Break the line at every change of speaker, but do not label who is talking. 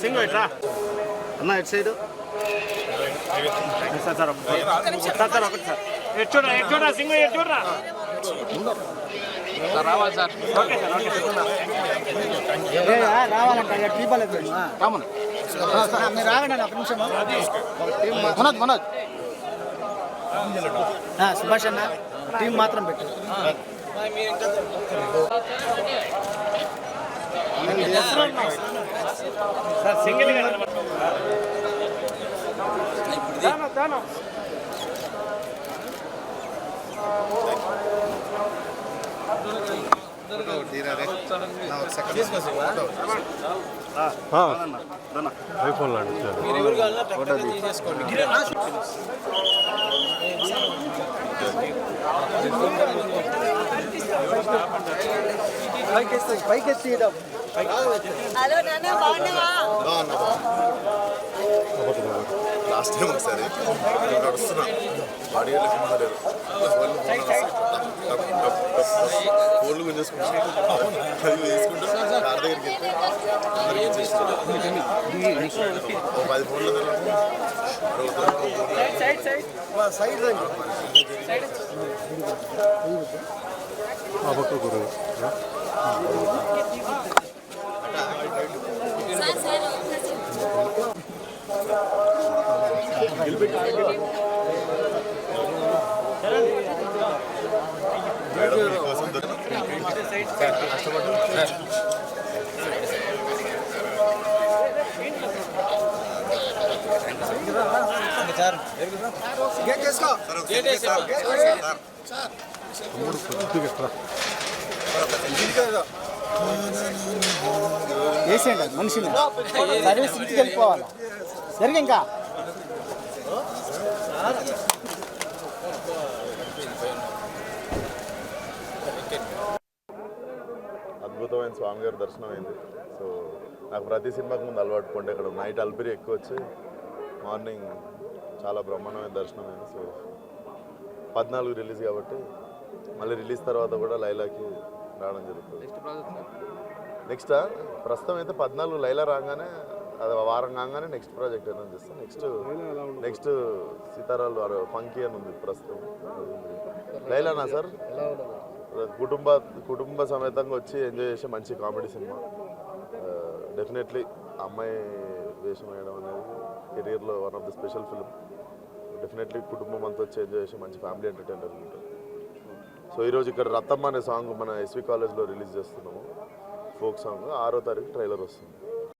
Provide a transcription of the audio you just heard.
సింగ్ ఇట్రా అన్న ఇటు side? Sir? Sir? Sir? Sir? ఒకటి సార్? ఎటు చూడరా? ఎటు చూడరా? సింగ్ ఎటు చూడరా?
రావాలి సార్.
ఓకే సార్ ఓకే రావాలంట టీపలేదు రామన్ మీరు రాగండి ఒక నిమిషం మనోజ్ మనోజ్. సుభాష్ అన్న టీం మాత్రం పెట్టు. సార్ సింగిల్
ఐఫోన్ లాంటి
పైకి ఎత్తి
హలో నాన్న బాగున్నావా?
లాస్ట్ టైం ఒకసారి నేను నడుస్తున్నా. బాడీ కింద లేదు. ఫోన్లు గుంజేసుకుంటా అది వేసుకుంటూ కార్ దగ్గరికి వెళ్తే. అందరికి ఇచ్చేస్తున్నా. ఓ పది ఫోన్లు తెలియదు
సార్ సార్
కోసం
వేసేయండి సర్వీస్ ఇంటికి వెళ్ళిపోవాలి? జరిగి ఇంకా
అద్భుతమైన స్వామి గారి దర్శనం అయింది సో నాకు ప్రతి సినిమాకి ముందు అలవాటు కొంటే ఇక్కడ నైట్ అల్పిరి ఎక్కువ వచ్చి మార్నింగ్ చాలా బ్రహ్మాండమైన దర్శనం అయింది సో పద్నాలుగు రిలీజ్ కాబట్టి మళ్ళీ రిలీజ్ తర్వాత కూడా లైలాకి రావడం జరుగుతుంది. నెక్స్ట్ ప్రస్తుతం అయితే పద్నాలుగు లైలా రాగానే అది వారం కాగానే నెక్స్ట్ ప్రాజెక్ట్ ఏదైనా చేస్తాం. నెక్స్ట్ నెక్స్ట్ సీతారాలు ఫంకీ అని ఉంది ప్రస్తుతం. లైలానా సార్? కుటుంబ కుటుంబ సమేతంగా వచ్చి ఎంజాయ్ చేసే మంచి కామెడీ సినిమా. డెఫినెట్లీ అమ్మాయి వేషం వేయడం అనేది కెరీర్లో one of the special film definitely కుటుంబం అంతా చేంజ్ ఎంజాయ్ మంచి ఫ్యామిలీ ఎంటర్టైనర్ ఉంటుంది సో ఈరోజు ఇక్కడ రత్తమ్మ అనే సాంగ్ మన ఎస్వి కాలేజ్లో రిలీజ్ చేస్తున్నాము. ఫోక్ సాంగ్ ఆరో తారీఖు ట్రైలర్ వస్తుంది.